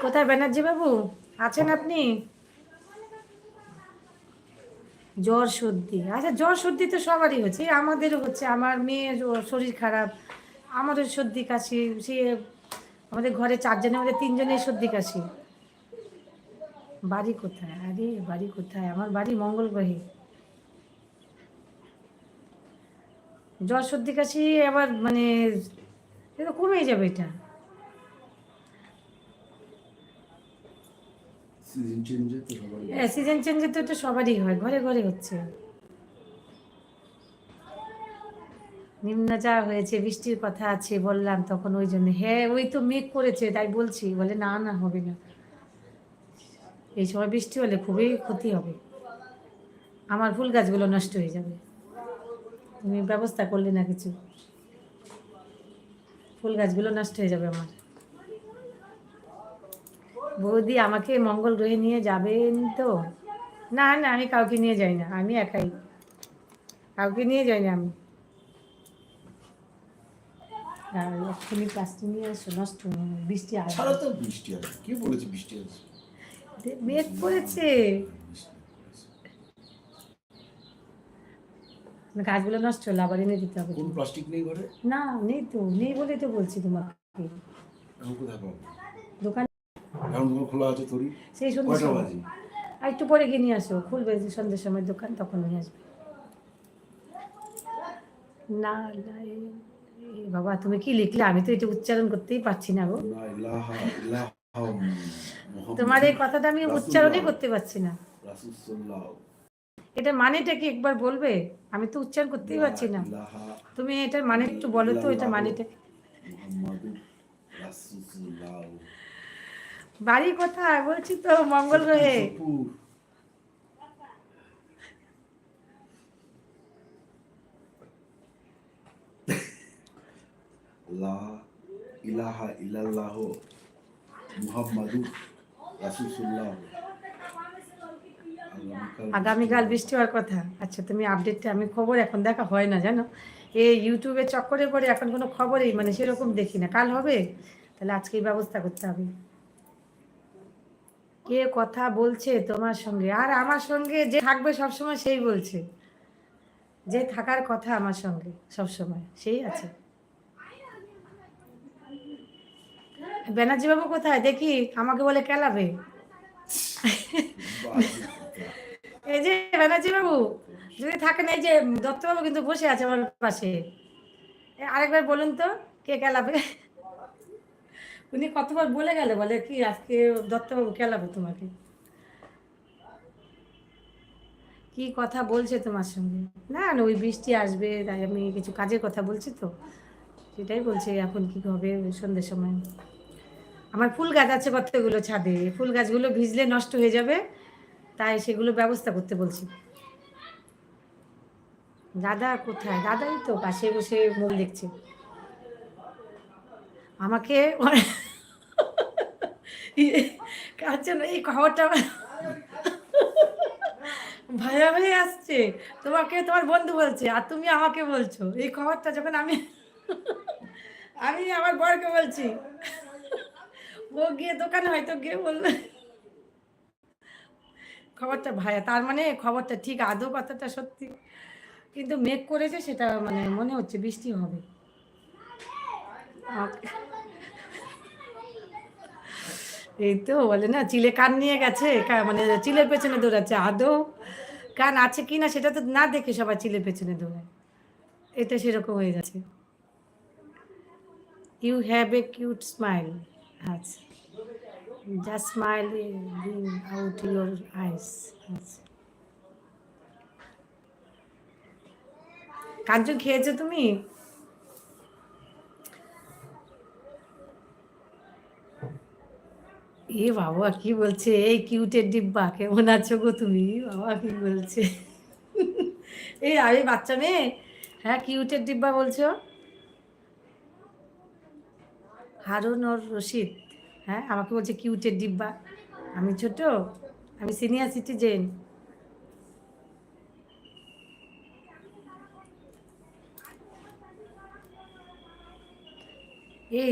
কোথায় ব্যানার্জি বাবু? আছেন আপনি? জ্বর সর্দি। আচ্ছা জ্বর সর্দি তো সবারই হচ্ছে। আমাদেরও হচ্ছে। আমার মেয়ের শরীর খারাপ। আমারও সর্দি কাশি। সে আমাদের ঘরে চারজনের মধ্যে তিনজনের সর্দি কাশি। বাড়ি কোথায়? আরে, বাড়ি কোথায়? আমার বাড়ি মঙ্গল গ্রহে। জ্বর, সর্দি কাশি, আবার মানে কমে যাবে এটা। সিজন চেঞ্জে তো সবারই হ্যাঁ। সিজন চেঞ্জে তো এটা সবারই হয়, ঘরে ঘরে হচ্ছে। নিম্ন যা হয়েছে, বৃষ্টির কথা আছে, বললাম তখন ওই জন্য। হ্যাঁ ওই তো মেঘ করেছে, তাই বলছি। বলে, না না, হবে না। এই সময় বৃষ্টি হলে খুবই ক্ষতি হবে। আমার ফুল গাছগুলো নষ্ট হয়ে যাবে। তুমি ব্যবস্থা করলে না কিছু। ফুল গাছগুলো নষ্ট হয়ে যাবে আমার। বৌদি আমাকে মঙ্গল গ্রহে নিয়ে যাবেন তো? না না আমি কাউকে নিয়ে যাই না আমি একাই। কাউকে নিয়ে যাই না আমি। আর এক্ষুনি প্লাস্টিক নিয়ে এসো নষ্ট বৃষ্টি আসবে। তো বৃষ্টি আছে কে বলেছে বৃষ্টি আছে মেঘ পড়েছে গাছগুলো নষ্ট হলো আবার এনে দিতে হবে। কোন প্লাস্টিক নেই ঘরে? না নেই তো নেই বলেই তো বলছি তোমাকে। দোকান এখন তোমার খোলা আছে তোরই সেই সন্ধ্যে সময়। বাজে? আর একটু পরে গিয়ে নিয়ে আসো খুলবে যে সন্ধ্যের সময় দোকান তখন নিয়ে আসবে। না বাবা তুমি কি লিখলে? আমি তো এটা উচ্চারণ করতেই পারছি না গো। তোমার এই কথাটা আমি উচ্চারণই করতে পারছি না। এটা মানেটা কি একবার বলবে? আমি তো উচ্চারণ করতেই পারছি না। তুমি এটার মানে একটু বলো তো এটা মানেটা বাড়ি কোথায়? বলছি তো মঙ্গল গ্রহে। লা ইলাহা ইল্লাল্লাহ মুহাম্মাদুর রাসূলুল্লাহ। আগামীকাল বৃষ্টি হওয়ার কথা। আচ্ছা তুমি আপডেটটা আমি খবর এখন দেখা হয় না জানো? এই ইউটিউবে চক্করে পড়ে এখন কোনো খবরই মানে সেরকম দেখি না। কাল হবে? তাহলে আজকেই ব্যবস্থা করতে হবে। কে কথা বলছে তোমার সঙ্গে? আর আমার সঙ্গে যে থাকবে সবসময় সেই বলছে। যে থাকার কথা আমার সঙ্গে সবসময়, সেই আছে। ব্যানার্জি বাবু কোথায়? দেখি, আমাকে বলে কেলাবে। এই যে ব্যানার্জি বাবু যদি থাকেন, এই যে দত্তবাবু কিন্তু বসে আছে আমার পাশে। আরেকবার বলুন তো, কে খেলাবে উনি কতবার বলে গেলে, বলে কি আজকে দত্তবাবু খেলাবো তোমাকে? কি কথা বলছে তোমার সঙ্গে? না না, ওই বৃষ্টি আসবে, তাই আমি কিছু কাজের কথা বলছি তো। সেটাই বলছি, এখন কি হবে সন্ধ্যের সময়। আমার ফুল গাছ আছে কতগুলো ছাদে, ফুল গাছগুলো ভিজলে নষ্ট হয়ে যাবে, তাই সেগুলো ব্যবস্থা করতে বলছি। দাদা কোথায়? দাদাই তো পাশে বসে মোল দেখছে। আমাকে কাঁচন এই খবরটা ভাইয়া ভাই আসছে। তোমাকে তোমার বন্ধু বলছে, আর তুমি আমাকে বলছো। এই খবরটা যখন আমি আমি আমার বরকে বলছি, ও গিয়ে দোকানে হয়তো গিয়ে বলল। খবরটা ভাইয়া তার মানে খবরটা ঠিক, আদৌ কথাটা সত্যি। কিন্তু মেঘ করেছে সেটা মানে মনে হচ্ছে বৃষ্টি হবে। এই তো বলে, না, চিলে কান নিয়ে গেছে মানে চিলের পেছনে দৌড়াচ্ছে, আদৌ কান আছে কি না সেটা তো না দেখে সবাই চিলের পেছনে দৌড়ায়। এটা সেরকম হয়ে গেছে you have a cute smile আচ্ছা। Just smile out your eyes আচ্ছা। কাঞ্চন, খেয়েছো তুমি? এ বাবা, কি বলছে? এই কিউটের ডিব্বা, কেমন আছো গো তুমি? বাবা, কি বলছে? এই আমি বাচ্চা মেয়ে হ্যাঁ কিউটের ডিব্বা বলছো? হারুন ওর রশিদ হ্যাঁ আমাকে বলছে কিউটের ডিব্বা। আমি ছোট, আমি সিনিয়র সিটিজেন এই